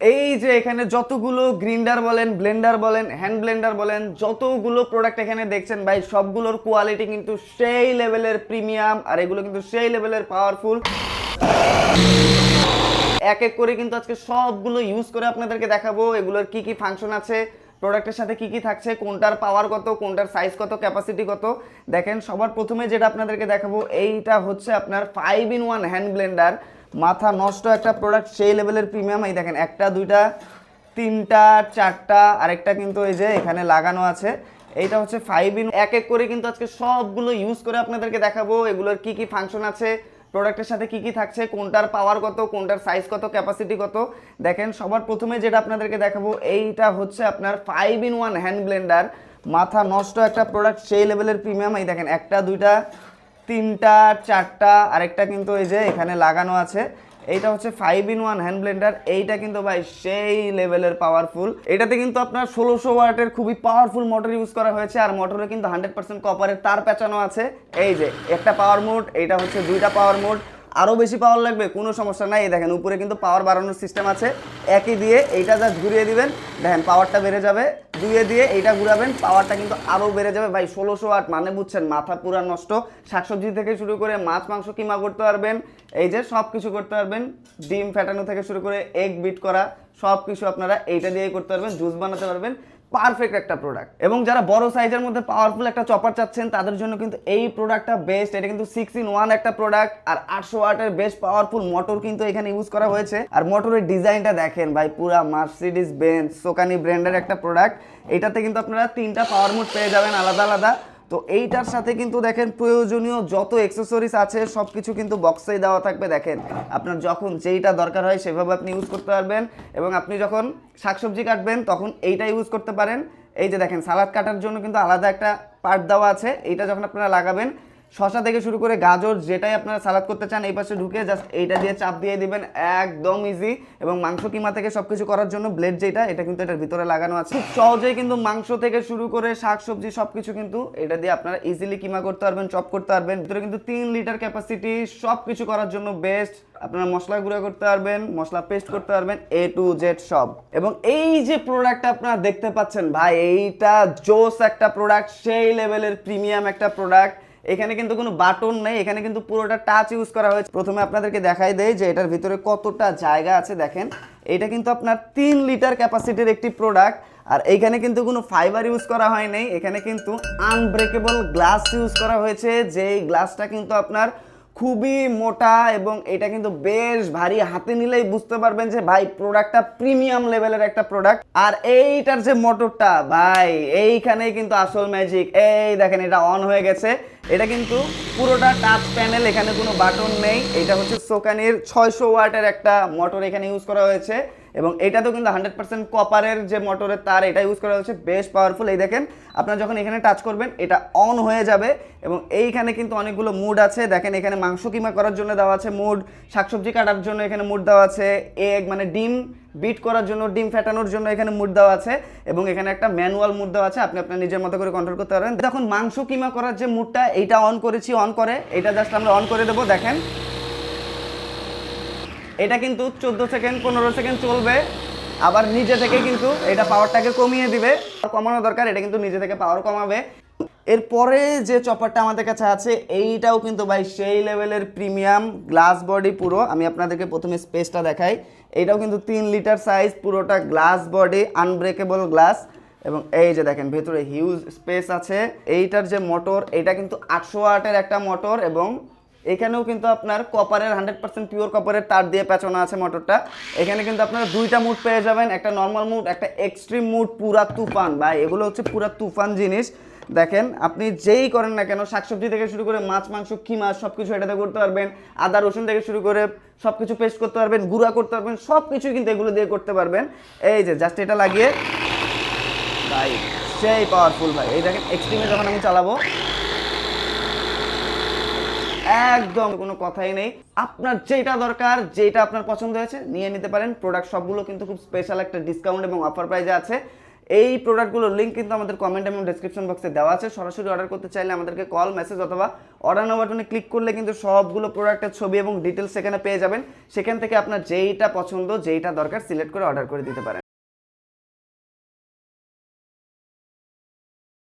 এই যে এখানে যতগুলো গ্রিন্ডার বলেন, ব্লেন্ডার বলেন, হ্যান্ড ব্লেন্ডার বলেন, যতগুলো প্রোডাক্ট এখানে দেখছেন ভাই, সবগুলোর কোয়ালিটি কিন্তু সেই লেভেলের প্রিমিয়াম আর এগুলো কিন্তু সেই লেভেলের পাওয়ারফুল এক এক করে কিন্তু আজকে সবগুলো ইউজ করে আপনাদেরকে দেখাবো, এগুলোর কি কি ফাংশন আছে প্রোডাক্টের সাথে কি কি থাকছে, কোনটার পাওয়ার কত, কোনটার সাইজ কত ক্যাপাসিটি কত। দেখেন সবার প্রথমে যেটা আপনাদেরকে দেখাবো, এইটা হচ্ছে আপনার five in one hand blender মাথা নষ্ট একটা প্রোডাক্ট সেই লেভেলের প্রিমিয়াম এই দেখেন, একটা, দুইটা, তিনটা, চারটা, আরেকটা কিন্তু এই যে এখানে লাগানো আছে। এইটা হচ্ছে ফাইভ ইন এক এক করে কিন্তু আজকে সবগুলো ইউজ করে আপনাদেরকে দেখাবো। এগুলোর কি কি ফাংশন আছে প্রোডাক্টের সাথে কি কি থাকছে, কোনটার পাওয়ার কত, কোনটার সাইজ কত ক্যাপাসিটি কত। দেখেন, সবার প্রথমে যেটা আপনাদেরকে দেখাবো, এইটা হচ্ছে আপনার five in one hand blender মাথা নষ্ট একটা প্রোডাক্ট সেই লেভেলের প্রিমিয়াম এই দেখেন, একটা, দুইটা তিনটা, চারটা, আরেকটা কিন্তু এই যে এখানে লাগানো আছে। এইটা হচ্ছে five in one hand blender এইটা কিন্তু ভাই সেই লেভেলের পাওয়ারফুল এটাতে কিন্তু আপনার ষোলোশো ওয়াটের খুবই পাওয়ারফুল মোটর ইউজ করা হয়েছে, আর মোটরে কিন্তু হান্ড্রেড পার্সেন্ট কপারের তার পেঁচানো আছে। এই যে একটা পাওয়ার মোড এটা হচ্ছে দুইটা পাওয়ার মোড আরও বেশি পাওয়ার লাগবে, কোনো সমস্যা নাই। দেখেন, উপরে কিন্তু পাওয়ার বাড়ানোর সিস্টেম আছে। একই দিয়ে এইটা জাস্ট ঘুরিয়ে দিবেন, দেখেন পাওয়ারটা বেড়ে যাবে। দুইয়ে দিয়ে এইটা ঘুরাবেন পাওয়ারটা কিন্তু আরও বেড়ে যাবে। ভাই, ষোলোশো আট মানে বুঝছেন, মাথা পুরা নষ্ট। শাকসবজি থেকে শুরু করে মাছ, মাংস, কিমা করতে পারবেন। এই যে সব কিছু করতে পারবেন। ডিম ফেটানো থেকে শুরু করে এগ বিট করা সব কিছু আপনারা এইটা দিয়েই করতে পারবেন। জুস বানাতে পারবেন। পারফেক্ট একটা প্রোডাক্ট এবং যারা বড় সাইজের মধ্যে পাওয়ারফুল একটা চপার চাচ্ছেন, তাদের জন্য কিন্তু এই প্রোডাক্টটা বেস্ট এটা কিন্তু সিক্স ইন ওয়ান একটা প্রোডাক্ট আর আটশো ওয়াটের বেস্ট পাওয়ারফুল মোটর কিন্তু এখানে ইউজ করা হয়েছে। আর মোটরের ডিজাইনটা দেখেন ভাই, পুরা মার্সিডিস বেঞ্চ সোকানি ব্র্যান্ডের একটা প্রোডাক্ট এটাতে কিন্তু আপনারা তিনটা পাওয়ার মোড পেয়ে যাবেন, আলাদা আলাদা। তো এইটার সাথে কিন্তু দেখেন প্রয়োজনীয় যত অ্যাক্সেসরিজ আছে সব কিছু কিন্তু বক্সেই দেওয়া থাকবে। দেখেন, আপনার যখন যেইটা দরকার হয়, সেভাবে আপনি ইউজ করতে পারবেন এবং আপনি যখন শাকসবজি কাটবেন, তখন এইটা ইউজ করতে পারেন। এই যে দেখেন সালাদ কাটার জন্য কিন্তু আলাদা একটা পার্ট দেওয়া আছে। এইটা যখন আপনারা লাগাবেন শশা থেকে শুরু করে গাজর, যেটাই আপনারা সালাদ করতে চান, এই পাশে ঢুকে জাস্ট এইটা দিয়ে চাপ দিয়ে দিবেন। একদম ইজি এবং মাংস কিমা থেকে সবকিছু করার জন্য ব্লেড যেটা, এটা কিন্তু এটার ভিতরে লাগানো আছে। খুব সহজেই কিন্তু মাংস থেকে শুরু করে শাক, সবজি, সবকিছু কিন্তু এটা দিয়ে আপনারা ইজিলি কিমা করতে পারবেন চপ করতে পারবেন। ভিতরে কিন্তু তিন লিটার ক্যাপাসিটি সব কিছু করার জন্য বেস্ট আপনারা মশলা গুঁড়ো করতে পারবেন, মশলা পেস্ট করতে পারবেন এ টু জেড সব। এবং এই যে প্রোডাক্টটা আপনারা দেখতে পাচ্ছেন, ভাই, এইটা জোস একটা প্রোডাক্ট সেই লেভেলের প্রিমিয়াম একটা প্রোডাক্ট এখানে কিন্তু কোনো বাটন নেই, এখানে কিন্তু পুরোটা টাচ ইউজ করা হয়েছে। প্রথমে আপনাদেরকে দেখাই দেয় যে এটার ভিতরে কতটা জায়গা আছে, দেখেন। এটা কিন্তু আপনার তিন লিটার ক্যাপাসিটির একটি প্রোডাক্ট আর এইখানে কিন্তু কোনো ফাইবার ইউজ করা হয় নাই। এখানে কিন্তু আনব্রেকেবল গ্লাস ইউজ করা হয়েছে, যেই গ্লাসটা কিন্তু আপনার খুবই মোটা এবং এটা কিন্তু বেশ ভারী। হাতে নিলেই বুঝতে পারবেন যে, ভাই প্রোডাক্টটা প্রিমিয়াম লেভেলের একটা প্রোডাক্ট আর এইটার যে মোটরটা ভাই, এইখানেই কিন্তু আসল ম্যাজিক এই দেখেন, এটা অন হয়ে গেছে। এটা কিন্তু পুরোটা টাচ প্যানেল এখানে কোনো বাটন নেই। এটা হচ্ছে সোকানির ছয়শো ওয়াটের একটা মোটর এখানে ইউজ করা হয়েছে। এবং এটাতেও কিন্তু হান্ড্রেড পার্সেন্ট কপারের যে মোটরের তার, এটা ইউজ করা হচ্ছে, বেশ পাওয়ারফুল এই দেখেন, আপনারা যখন এখানে টাচ করবেন, এটা অন হয়ে যাবে এবং এইখানে কিন্তু অনেকগুলো মুড আছে। দেখেন, এখানে মাংস কিমা করার জন্য দেওয়া আছে মুড শাকসবজি কাটার জন্য এখানে মুড দেওয়া আছে এগ মানে ডিম বিট করার জন্য, ডিম ফেটানোর জন্য এখানে মুড দেওয়া আছে এবং এখানে একটা ম্যানুয়াল মুড দেওয়া আছে, আপনি আপনার নিজের মতো করে কন্ট্রোল করতে পারবেন। যখন মাংস কিমা করার যে মুডটা এইটা অন করেছি অন করে, এটা জাস্ট আমরা অন করে দেবো। দেখেন এটা কিন্তু চোদ্দ সেকেন্ড, পনেরো সেকেন্ড চলবে। আবার নিজে থেকে কিন্তু এটা পাওয়ারটাকে কমিয়ে দিবে। কমানো দরকার, এটা কিন্তু নিজে থেকে পাওয়ার কমাবে। এরপরে যে চপারটা আমাদের কাছে আছে, এইটাও কিন্তু ভাই সেই লেভেলের প্রিমিয়াম গ্লাস বডি পুরো। আমি আপনাদেরকে প্রথমে স্পেসটা দেখাই। এইটাও কিন্তু তিন লিটার সাইজ পুরোটা গ্লাস বডি আনব্রেকেবল গ্লাস এবং এই যে দেখেন, ভেতরে হিউজ স্পেস আছে। এইটার যে মোটর এটা কিন্তু আটশো ওয়াটের একটা মোটর এবং এখানেও কিন্তু আপনার কপারের হান্ড্রেড পার্সেন্ট পিওর কপারের তার দিয়ে পেঁচানো আছে মোটরটা এখানে কিন্তু আপনারা দুইটা মুড পেয়ে যাবেন, একটা নর্মাল মুড একটা এক্সট্রিম মুড পুরা তুফান। ভাই, এগুলো হচ্ছে পুরা তুফান জিনিস। দেখেন, আপনি যেই করেন না কেন, শাকসবজি থেকে শুরু করে মাছ, মাংস কি মাছ সব কিছু এটাতে করতে পারবেন। আদা, রসুন থেকে শুরু করে সব কিছু পেস্ট করতে পারবেন, গুঁড়া করতে পারবেন সব কিছুই কিন্তু এগুলো দিয়ে করতে পারবেন। এই যে জাস্ট এটা লাগিয়ে, ভাই, সেই পাওয়ারফুল ভাই। এই দেখেন এক্সট্রিমে যখন আমি চালাবো একদম কোনো কথাই নেই। আপনার যেটা দরকার, যেটা আপনার পছন্দ হয়েছে, নিয়ে নিতে পারেন। প্রোডাক্ট সবগুলো কিন্তু খুব স্পেশাল একটা ডিসকাউন্ট এবং অফার প্রাইজে আছে। এই প্রোডাক্টগুলোর লিঙ্ক কিন্তু আমাদের কমেন্ট এবং ডেসক্রিপশন বক্সে দেওয়া আছে। সরাসরি অর্ডার করতে চাইলে আমাদেরকে কল মেসেজ অথবা অর্ডার নাও বাটনে ক্লিক করলে কিন্তু সবগুলো প্রোডাক্টের ছবি এবং ডিটেলস সেখানে পেয়ে যাবেন। সেখান থেকে আপনার যেইটা পছন্দ, যেইটা দরকার সিলেক্ট করে অর্ডার করে দিতে পারেন।